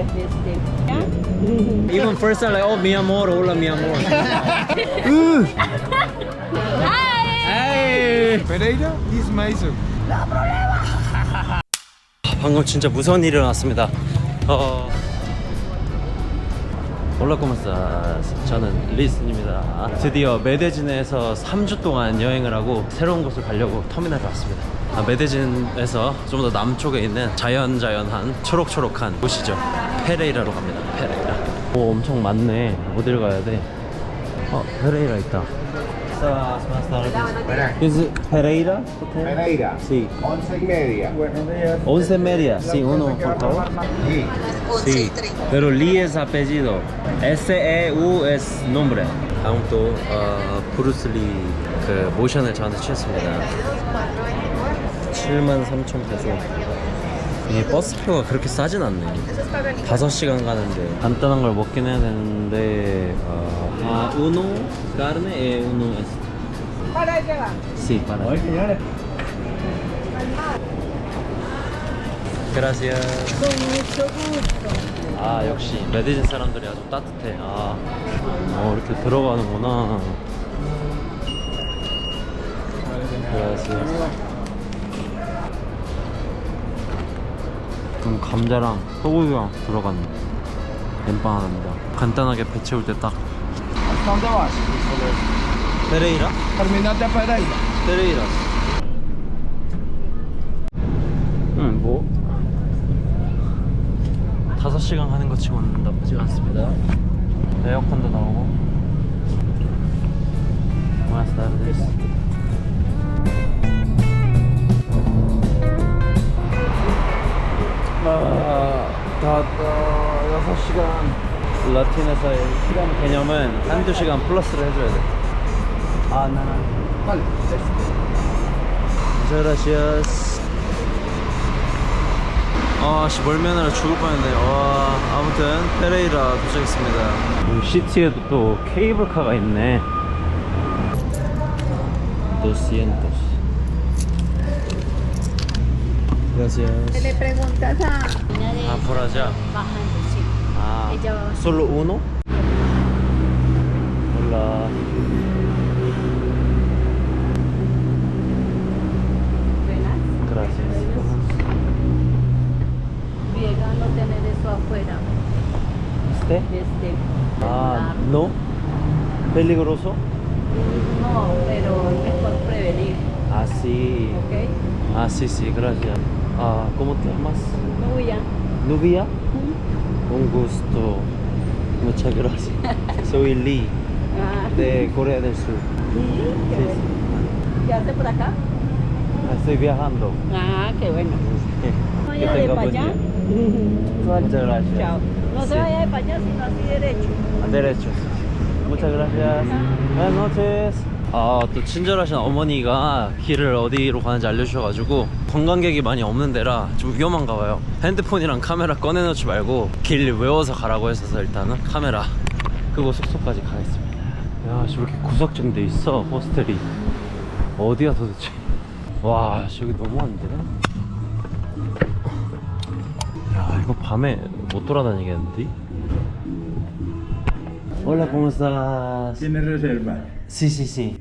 Este. ¿Ya? Even first time like, oh, mi amor, hola, mi amor. Hey! Pereira is Mason. 방금 진짜 무서운 일이 일어났습니다. 어... 올라코마스 저는 리슨입니다. 드디어 메데진에서 3주 동안 여행을 하고 새로운 곳을 가려고 터미널에 왔습니다. 아, 메데진에서 좀 더 남쪽에 있는 자연자연한 초록초록한 곳이죠. 페레이라로 갑니다. 페레이라. 오 엄청 많네. 어딜 가야 돼? 어 페레이라 있다. Is Pereira? Pereira. Sí. Once y media. Once media. Sí, uno, por favor. Sí, pero Lee es apellido. S-E-U es nombre. 다음 또 어, 브루스리 그 모션을 저한테 취했습니다. 7만 3천 페소. 이게 버스표가 그렇게 싸진 않네. 5시간 가는데 간단한 걸 먹긴 해야 되는데 어, 아, uno carne e uno es. Para llevar. Sí, para. Mucho gusto. 아 역시 메디진 사람들이 아주 따뜻해 아 어, 이렇게 들어가는구나 그래서 그럼 감자랑 소고기랑 들어가는 엠빵 하나입니다 간단하게 배 채울 때딱 ¿Dónde vas? 페레이라? Pereira. 페레이라 응 뭐? 5시간 가는 것 치고는 나쁘지 않습니다 에어컨도 나오고 Buenas tardes 시간 라틴에서의 시간 개념은 한두 시간 플러스를 해줘야 돼 아, 나는 Vale. Muchas gracias. 아, 씨, 멀면으로 죽을 뻔했네. 와, 아무튼, 페레이라 도착했습니다. 시티에도 또 케이블카가 있네. 200. Se Gracias. le preguntas a. Ah, por allá. Bajando, Ah, Ella- ¿solo uno? Hola. Buenas. Gracias. Riega no tener eso afuera. ¿Este? Este. Ah, ¿no? ¿Peligroso? No, pero es mejor prevenir. Ah, sí. ¿Ok? Ah, sí, sí, gracias. Ah, ¿cómo te llamas? No voy a. Nubia. Un gusto. Muchas gracias. Soy Lee, Ah, de Corea del Sur. sí, Sí. ¿Qué hace por acá? sí. Estoy viajando. Ah, qué bueno. Que Vaya de para allá. Muchas gracias. Chao. No se vaya de para allá, sino así derecho. Derecho. Muchas gracias. Buenas noches. 아, 또 친절하신 어머니가 길을 어디로 가는지 알려주셔가지고 관광객이 많이 없는 데라 좀 위험한가 봐요. 핸드폰이랑 카메라 꺼내놓지 말고 길 외워서 가라고 했어서 일단은 카메라 끄고 숙소까지 가겠습니다. 야, 이렇게 구석진 데 있어, 호스텔이. 어디야 도대체. 와, 씨, 여기 너무한데? 야, 이거 밤에 못 돌아다니겠는데? Hola, ¿cómo estás? ¿Tienes reserva? Sí, sí, sí.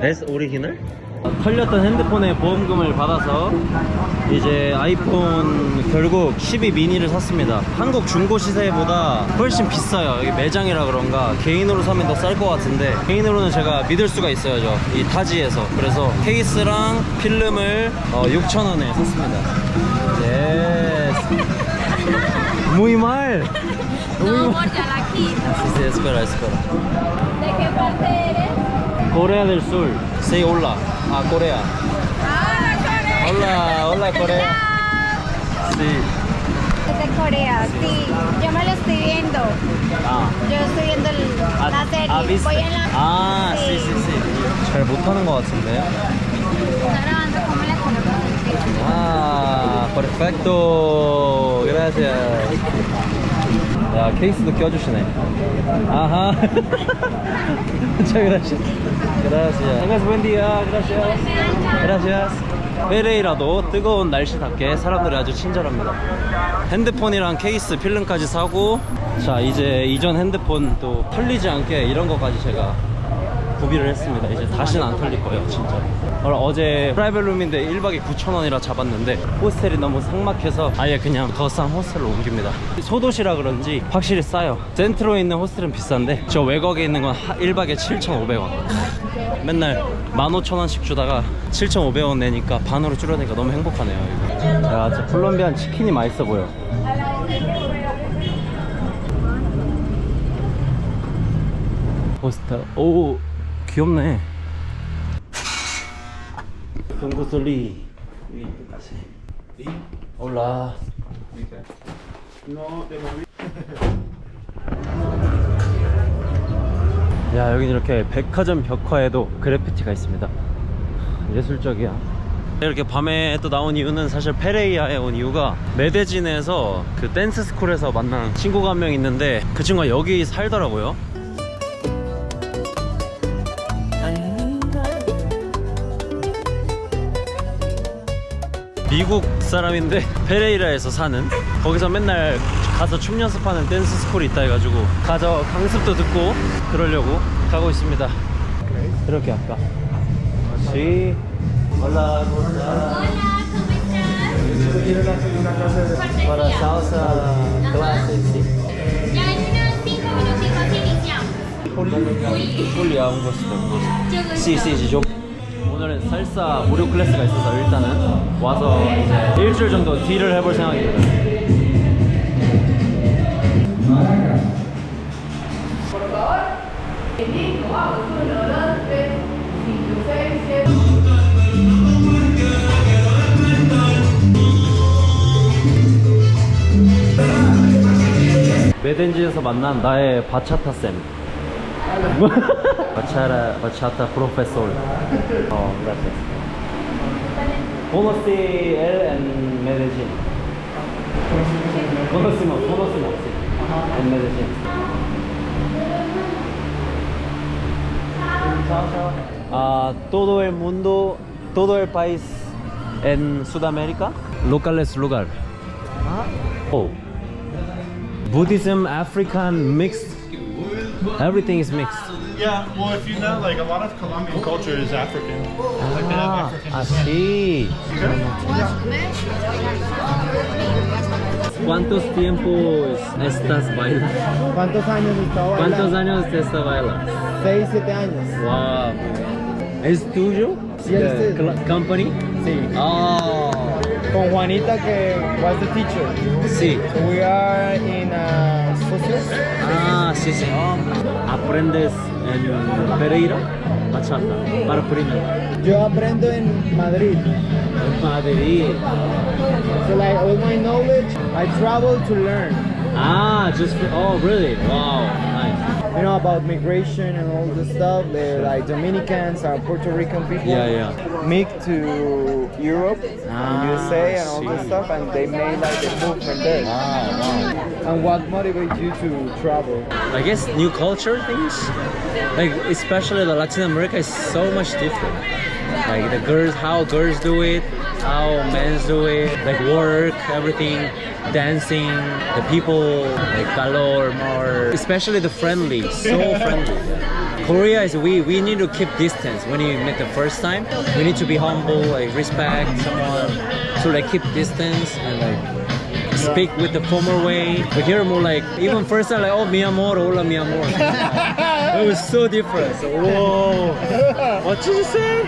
¿Es original? 털렸던 핸드폰의 보험금을 받아서 이제 아이폰 결국 12 미니를 샀습니다. 한국 중고 시세보다 훨씬 비싸요. 여기 매장이라 그런가 개인으로 사면 더 쌀 것 같은데 개인으로는 제가 믿을 수가 있어야죠. 이 타지에서. 그래서 케이스랑 필름을 어, 6,000원에 샀습니다. 예스. Muy mal. No, amor, ya la quito. Sí, sí, espera, espera. ¿De qué parte eres? Corea del Sur. Sí, hola. Ah, Corea. Ah, Corea. Hola, hola, Corea. Sí. Es de Corea, sí. Yo me lo estoy viendo. Ah. Yo estoy viendo el- la serie. 아. Voy en la. 아, sí, sí, sí. 잘 못하는 것 같은데. Está grabando cómo el pelo. Ah, perfecto. Gracias. 야, 야 케이스도 껴주시네. 아하. muchas gracias gracias tengas buen día gracias gracias 페레이라도 뜨거운 날씨답게 사람들이 아주 친절합니다. 핸드폰이랑 케이스 필름까지 사고 자 이제 이전 핸드폰 또 털리지 않게 이런 것까지 제가 구비를 했습니다. 이제 다시는 안 털릴 거예요 진짜. 어제 프라이빗 룸인데 1박에 9,000원이라 잡았는데 호스텔이 너무 삭막해서 아예 그냥 더 싼 호스텔로 옮깁니다. 소도시라 그런지 확실히 싸요. 센트로에 있는 호스텔은 비싼데 저 외곽에 있는 건 1박에 7,500원. 맨날 15,000원씩 주다가 7,500원 내니까 반으로 줄어드니까 너무 행복하네요 이거. 야 진짜 콜롬비안 치킨이 맛있어 보여. 호스텔. 오 귀엽네. 동구슬리. 올라. 야 여긴 이렇게 백화점 벽화에도 그래피티가 있습니다. 예술적이야. 이렇게 밤에 또 나온 이유는 사실 페레이아에 온 이유가 메데진에서 그 댄스 스쿨에서 만난 친구가 한 명 있는데 그 친구가 여기 살더라고요 미국 사람인데 페레이라에서 사는 거기서 맨날 가서 춤 연습하는 댄스 스쿨이 있다 해가지고 가서 강습도 듣고 그러려고 가고 있습니다 이렇게 할까 다시 올라 para salsa clase sí 5 minutitos iniciamos. 오늘은 살사 무료 클래스가 있어서 일단은 와서 이제 일주일 정도 딜을 해볼 생각입니다 메덴지에서 만난 나의 바차타 쌤. bachata, bachata profesor. Oh, gracias. Conocí él eh, en Medellín. Conocimos, conocimos, sí. En Medellín. Uh, todo el mundo, todo el país en Sudamérica. Local es lugar. Oh. Buddhism, African, mixed Everything is mixed. Yeah, well, if you know, like a lot of Colombian culture is African. Like they have Ah, African. así. ¿Cuántos tiempos estás bailando? ¿Cuántos años estaba ¿Cuántos años te estás bailando? 6, 7 años. Wow. ¿Es tuyo? Sí, es The company? Sí. Oh, Con Juanita que was the teacher. sí. So we are in uh, social. Ah, sí, sí. ¿Aprendes en Pereira? Bachata. Para primero. Yo aprendo en Madrid. En Madrid. So like all my knowledge, I travel to learn. Ah, just oh, really? Wow, nice. You know about migration and all this stuff. They're like Dominicans or Puerto Rican people. Yeah, yeah. Moved to Europe, Ah, USA, and all this stuff, and they made like a movement there. Wow, wow. And what motivates you to travel? I guess new culture things, like especially the Latin America is so much different. Like the girls, how girls do it, how men do it, like work, everything, dancing, the people, like calor more, especially the friendly, so friendly. Korea is we we need to keep distance when you meet the first time. We need to be humble, like respect someone, so like keep distance and like speak with the formal way. But here more like even first time like oh mi amor, hola mi amor. it was so different. So, whoa, what did you say?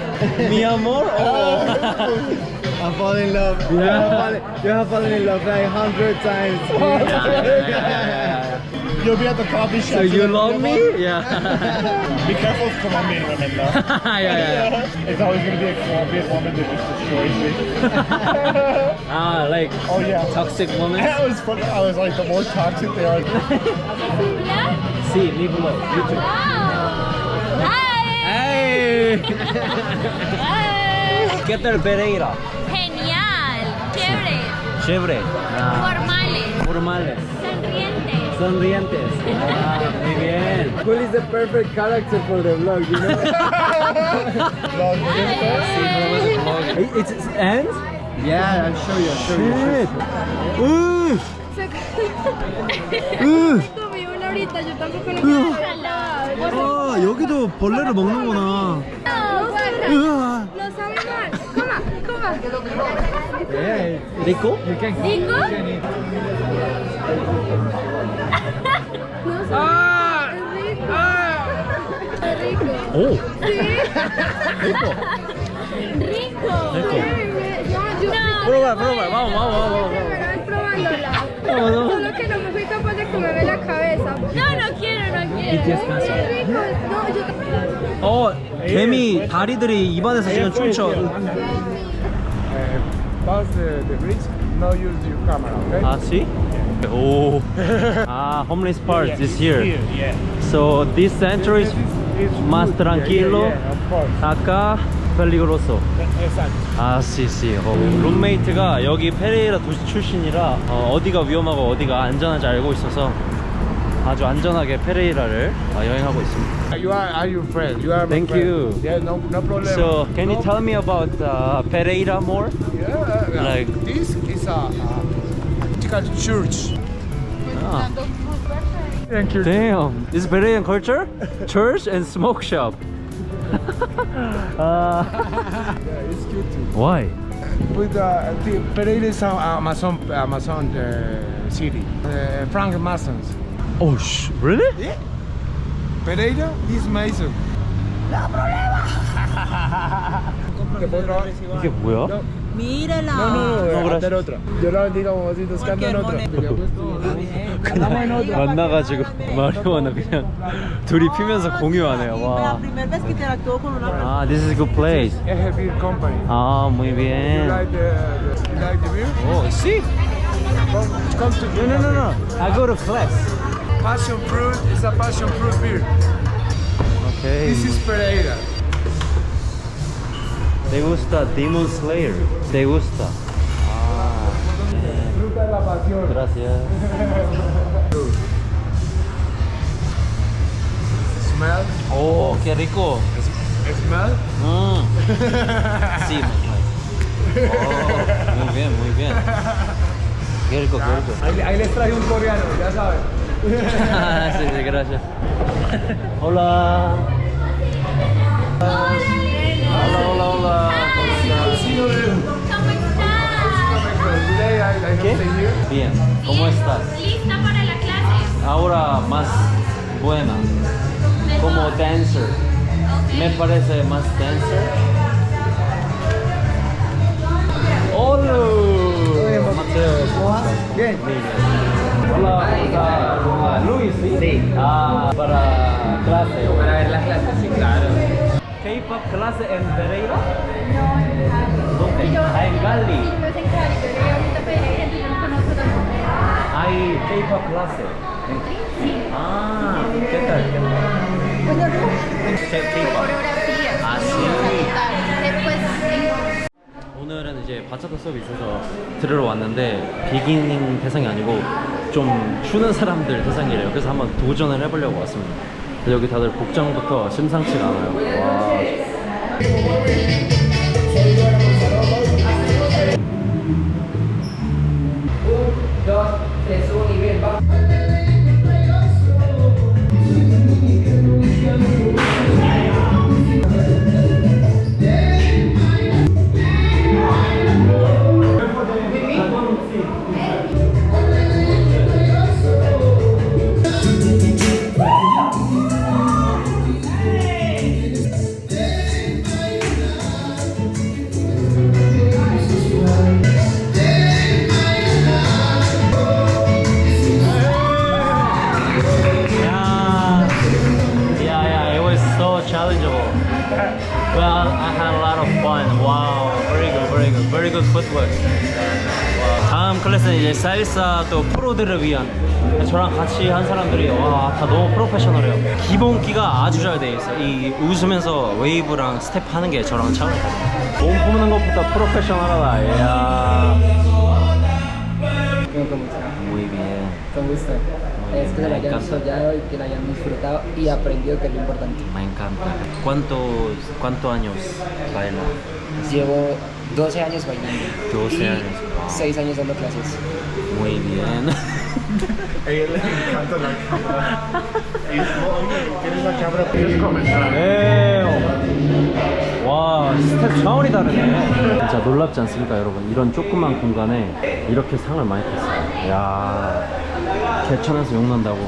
Mi amor? Oh. I fall in love. You have fallen, you have fallen in love like hundred times. Yeah, yeah, yeah, yeah, You'll be at the coffee shop. So you love me? Yeah. Be careful of Colombian women, though. yeah, yeah, yeah. it's always going to be a Colombian woman that just destroys me. Ah, like Oh, yeah. toxic woman. I was, fun- I was like, the more toxic they are, Sí, mi blog, YouTube. ¡Wow! ¡Ay! Hey. ¿Qué tal Pereira? ¡Genial! ¡Chévere! Chévere. Ah, Formales, formales. sonrientes. Sonrientes. Ah, muy bien. Cool is the perfect character for the vlog, you know? It- it's, it's ends? Yeah, I'll show you, I'll show you. Shit. Comí una ahorita, yo tampoco lo quiero 아, 여기도 벌레를 먹는구나. No, guaca. 으아. No sabe mal. Coma, coma. Yeah, 리코? you can ¿Rico? No. Es rico. Es rico. 오. Sí. 리코. Rico. Rico. Sí, No, yo. Prueba, prueba. Vamos, vamos, vamos. vamos. Primera vez probándola. No, no. Solo que no me fui capaz de comerme la cabeza. No, no quiero, no quiero. BTS cancer. Es rico. No, yo. 어, 개미 다리들이 입안에서 지금 춤춰. Uh, pass the, the bridge, no use your camera, okay? 아, see? 오. 아, homeless part is here. yeah. So this center is más tranquilo. Yeah, yeah, of course. Acá peligroso. Exacto. 아, 씨씨. 어, 룸메이트가 여기 페레이라 도시 출신이라 어, 디가 위험하고 어디가 안전한지 알고 있어서 아주 안전하게 페레이라를 어, 여행하고 있습니다. You are, are your friend. You are my Thank friend. you. Yeah, no, no problem. So, can you tell me about uh, Pereira more? Yeah, uh, like- this is a, a typical church. Ah, Thank you. damn. This is Peruvian culture? Church and smoke shop. uh, Yeah, it's cute too. why? With uh, the Pereira is a- Amazon, Amazon uh, city. Uh, Frank Masons. Oh, sh- really? Pereira, this Mason. ¡La problema! 이게 뭐야? Mírala. No, no, no, No, hacer otra. Yo la bendiga si buscando en otra. 그냥 만나가지고 마리화나 그냥 둘이 피면서 공유하네요. 와. 아, this is a good place. Es a beer company. 아, muy You bien. like the, the, you like the beer? Oh, see? Come, come to No, no, no, no. I go to class. Passion fruit is a passion fruit beer. Okay. This is Pereira. Te gusta Demon Slayer. Te gusta. Fruta de la pasión. Gracias. Smell. Oh, qué rico. Smell. Mm. Sí, oh, muy bien, muy bien. Qué rico, qué rico. Ahí, ahí les traje un coreano, ya saben. sí, sí, gracias. Hola, Bien, ¿cómo estás? ¿Lista para la clase? Ahora más buena, como dancer. Me parece más dancer. Hola, Mateo. Bien. Hola, hola. Luis, ¿sí? Sí. Ah, para clase. Para ver las clases, sí, claro. K-pop clase en Pereira? ¿Dónde? Ah, en Cali. Es en Cali, pero yo ahorita pedí Hay K-pop clase. Ah, ¿qué. 아, 오늘은 이제 바차타 수업이 있어서 들으러 왔는데 비기닝 대상이 아니고 좀 추는 사람들 대상이래요. 그래서 한번 도전을 해보려고 왔습니다. 여기 다들 복장부터 심상치가 않아요. 와. 살사 또 프로들을 위한 저랑 같이 한 사람들이 와 다 너무 프로페셔널해요. 기본기가 아주 잘 돼 있어. 이 웃으면서 웨이브랑 스텝 하는 게 저랑 차원이 다르요 몸 푸는 것부터 프로페셔널하다. 이야. Gusto. Muy bien. Con gusto. Muy Es que se bien, la me hayan soñado y que la hayan disfrutado y aprendido que es lo importante. Me encanta. ¿Cuántos, cuántos años baila? Llevo 12 años bailando. 12 y años. Wow. 6 años dando clases. Muy bien. A ella le encanta la cámara. Y tienes la cámara. Puedes comenzar. 네. 와, 스텝 차원이 다르네. 진짜 놀랍지 않습니까, 여러분? 이런 조그만 공간에 이렇게 상을 많이 탔어요. 야 개천에서 욕난다고.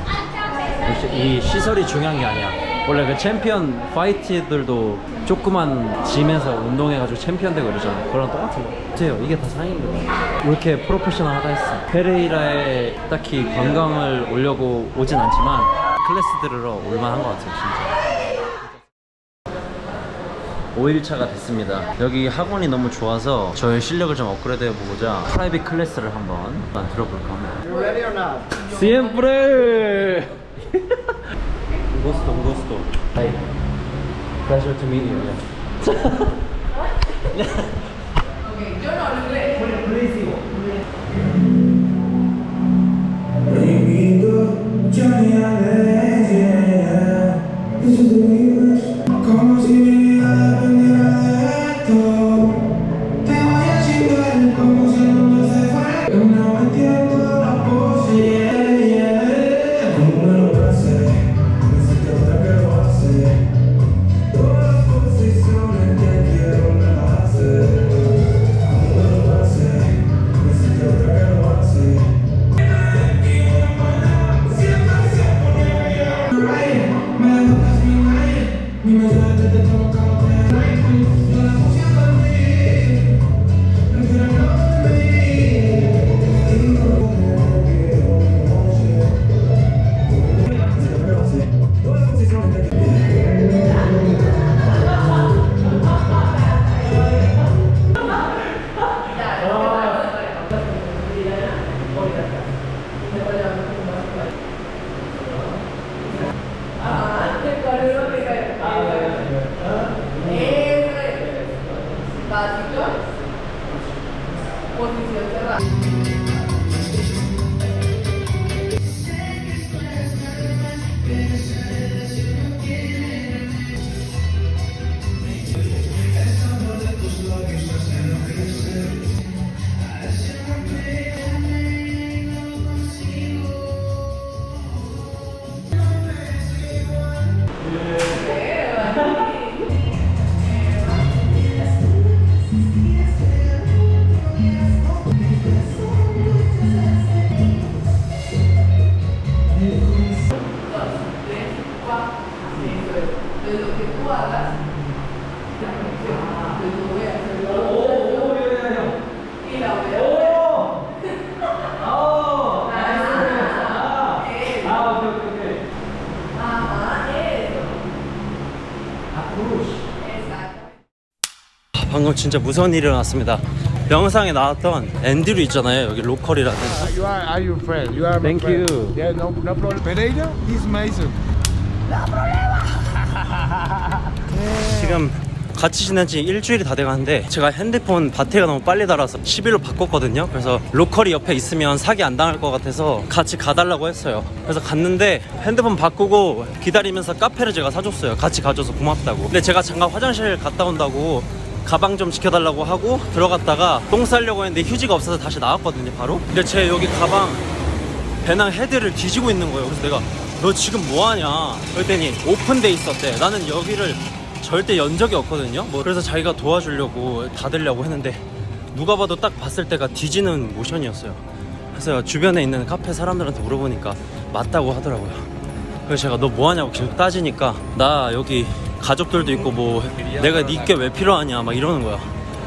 역시 이 시설이 중요한 게 아니야. 원래 그 챔피언 파이트들도 조그만 짐에서 운동해가지고 챔피언 되고 이러잖아. 그런 똑같은 거. 보세요. 이게 다 상인 거야. 왜 이렇게 프로페셔널하다 했어. 페레이라에 딱히 관광을 오려고 오진 않지만 클래스 들으러 올만한 것 같아요, 진짜. 5일차가 됐습니다. 여기 학원이 너무 좋아서 저의 실력을 좀 업그레이드 해보고자 프라이빗 클래스를 한번 들어볼까 합니다. You ready or not? Siempre! un gusto, un gusto. Hi. Pleasure to meet you. Como 방금 진짜 무서운 일이 일어났습니다. 영상에 나왔던 앤드류 있잖아요. 여기 로컬이라는. You are, are your friend. You are my Thank friend. you. Yeah, no, no problem. Pereira, he's Mason. 지금 같이 지낸 지 일주일이 다 돼가는데 제가 핸드폰 바테리가 너무 빨리 닳아서 11로 바꿨거든요 그래서 로컬이 옆에 있으면 사기 안 당할 것 같아서 같이 가달라고 했어요 그래서 갔는데 핸드폰 바꾸고 기다리면서 카페를 제가 사줬어요 같이 가줘서 고맙다고 근데 제가 잠깐 화장실 갔다 온다고 가방 좀 지켜달라고 하고 들어갔다가 똥 싸려고 했는데 휴지가 없어서 다시 나왔거든요 바로 근데 제 여기 가방 배낭 헤드를 뒤지고 있는 거예요. 그래서 내가 너 지금 뭐 하냐? 그랬더니 오픈돼 있었대. 나는 여기를 절대 연 적이 없거든요. 뭐 그래서 자기가 도와주려고 닫으려고 했는데 누가 봐도 딱 봤을 때가 뒤지는 모션이었어요. 그래서 주변에 있는 카페 사람들한테 물어보니까 맞다고 하더라고요. 그래서 제가 너 뭐 하냐고 계속 따지니까 나 여기 가족들도 있고 뭐 내가 니께 왜 필요하냐 막 이러는 거야.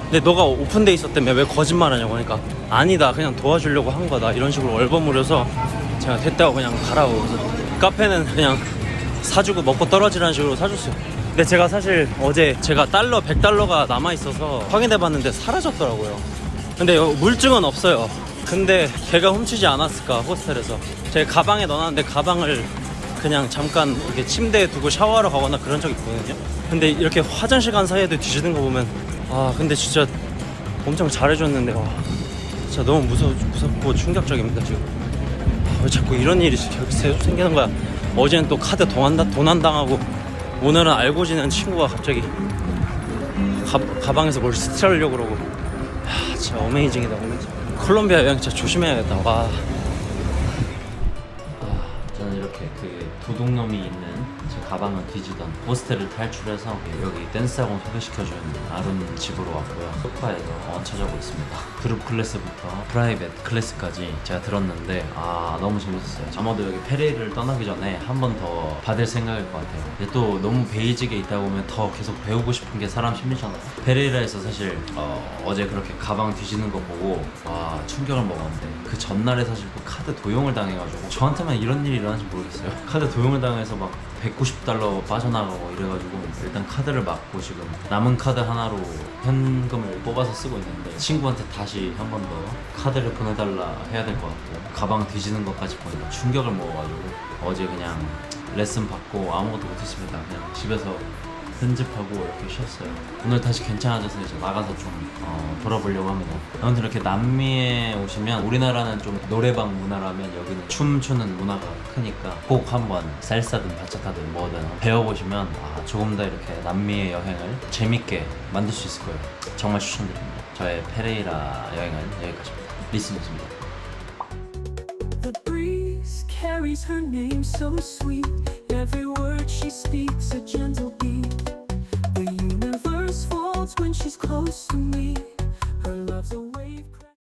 근데 너가 오픈돼 있었다며 왜 거짓말하냐고 하니까 아니다 그냥 도와주려고 한 거다 이런 식으로 얼버무려서 제가 됐다고 그냥 가라고 그래서 카페는 그냥 사주고 먹고 떨어지라는 식으로 사줬어요 근데 제가 사실 어제 제가 달러 100달러가 남아있어서 확인해봤는데 사라졌더라고요. 근데 여- 물증은 없어요. 근데 걔가 훔치지 않았을까 호스텔에서. 제 가방에 넣어놨는데 가방을 그냥 잠깐 이렇게 침대에 두고 샤워하러 가거나 그런 적 있거든요. 근데 이렇게 화장실 간 사이에도 뒤지는 거 보면 아 근데 진짜 엄청 잘해줬는데 와 진짜 너무 무서, 무섭고 충격적입니다 지금. 아, 왜 자꾸 이런 일이 생기는 거야? 어제는 또 카드 도난다, 도난당하고 오늘은 알고 지낸 친구가 갑자기 가, 가방에서 뭘 스치려고 그러고. 야, 진짜 어메이징이다 어메이징. 콜롬비아 여행 진짜 조심해야겠다. 와. 아, 저는 이렇게 그 도둑놈이 있는 제 가방을 뒤지던 호스텔을 탈출해서 여기 댄스학원 소개시켜준 아름 집으로 왔고요. 소파에서 얹혀 자고 있습니다. 그룹 클래스부터 프라이빗 클래스까지 제가 들었는데 아 너무 재밌었어요. 아마도 여기 페레이를 떠나기 전에 한 번 더 받을 생각일 것 같아요. 근데 또 너무 베이직에 있다 보면 더 계속 배우고 싶은 게 사람 심리잖아요. 페레이라에서 사실 어, 어제 그렇게 가방 뒤지는 거 보고 와 충격을 먹었는데 그 전날에 사실 또 카드 도용을 당해가지고 저한테만 이런 일이 일어난지 모르겠어요. 카드 도용을 당해서 막 190 달러 빠져나가고 이래가지고 일단 카드를 막고 지금 남은 카드 하나로 현금을 뽑아서 쓰고 있는데 친구한테 다시 한 번 더 카드를 보내달라 해야 될 것 같고 가방 뒤지는 것까지 보니까 충격을 먹어가지고 어제 그냥 레슨 받고 아무것도 못했습니다. 그냥 집에서 편집하고 이렇게 쉬었어요. 오늘 다시 괜찮아져서 이제 나가서 좀 어, 돌아보려고 합니다. 아무튼 이렇게 남미에 오시면 우리나라는 좀 노래방 문화라면 여기는 춤추는 문화가 크니까 꼭 한번 살사든 바차타든 뭐든 배워보시면 아, 조금 더 이렇게 남미의 여행을 재밌게 만들 수 있을 거예요. 정말 추천드립니다. 저의 페레이라 여행은 여기까지입니다. breeze carries her name so sweet. every word she speaks a gentle beat. The universe folds when she's close to me. Her love's a